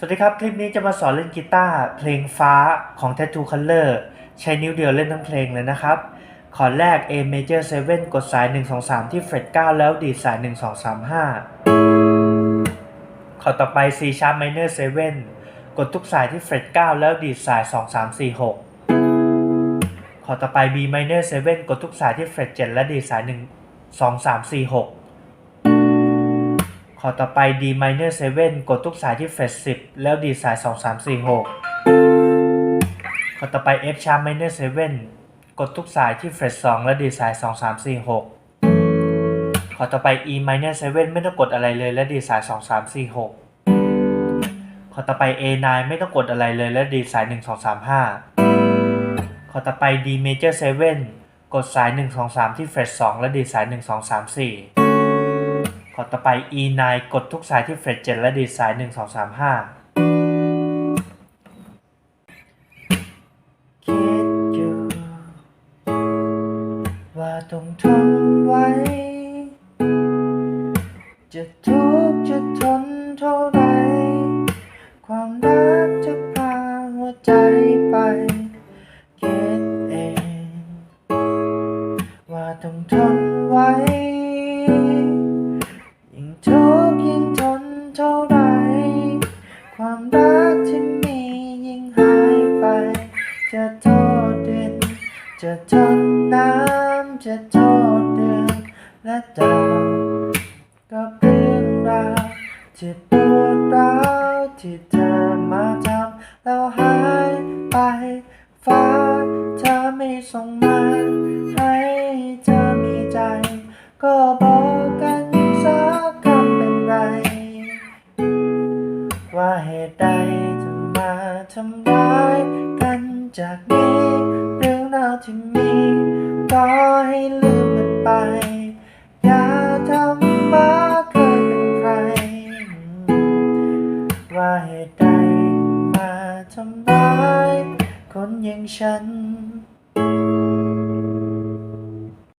สวัสดีครับ คลิปนี้จะมาสอนเล่นกีตาร์เพลงฟ้าของ Tattoo Color ใช้นิ้วเดียวเล่นทั้งเพลงเลยนะครับ ขอดแรก A major 7 กดสาย 1 2 3 ที่เฟรต9แล้วดีดสาย 1 2 3 5 ขอต่อไป C sharp minor 7 กดทุกสายที่เฟรต9แล้วดีดสาย 2 3 4 6 ขอต่อไป B minor 7 กดทุกสายที่เฟรต7และดีดสาย 1 2 3 4 6 ขอต่อไป D minor 7 กดทุกสายที่เฟรต10 แล้วดีดสาย 2 3 4 6 ขอต่อไป F sharp minor 7 กดทุกสายที่เฟรต2แล้วดีดสาย 2 3 4 6 ขอต่อไป E minor 7 ไม่ต้องกดอะไรเลยและดีดสาย 2 3 4 6 ขอต่อไป A9 ไม่ต้องกดอะไรเลยและดีดสาย 1 2 3 5 ขอต่อไป D major 7 กดสาย 1 2 3 ที่เฟรต2และดีดสาย 1 2 3 4 อต่อไป E9 กดทุกสายที่เฟรต7และดีดสาย 1 2 3 5คิดอยู่ว่าต้องทนไว้ จะทุกข์จะทนเท่า จะทนน้ำจะโทษเดือนและดาวก็เรื่องราวที่ปวดร้าวที่เธอมาทำแล้วหายไปฟ้าเธอไม่ส่งมาให้เธอมีใจ ก็บอกกันสักคำเป็นไร ว่าเหตุใดถึงมาทำร้ายกันจากนี้เรื่องาวที่มีก็ให้ลืมมันไป อย่าทำมาเคยเป็นใคร ว่าเหตุใดมาทำร้ายคนอย่างฉัน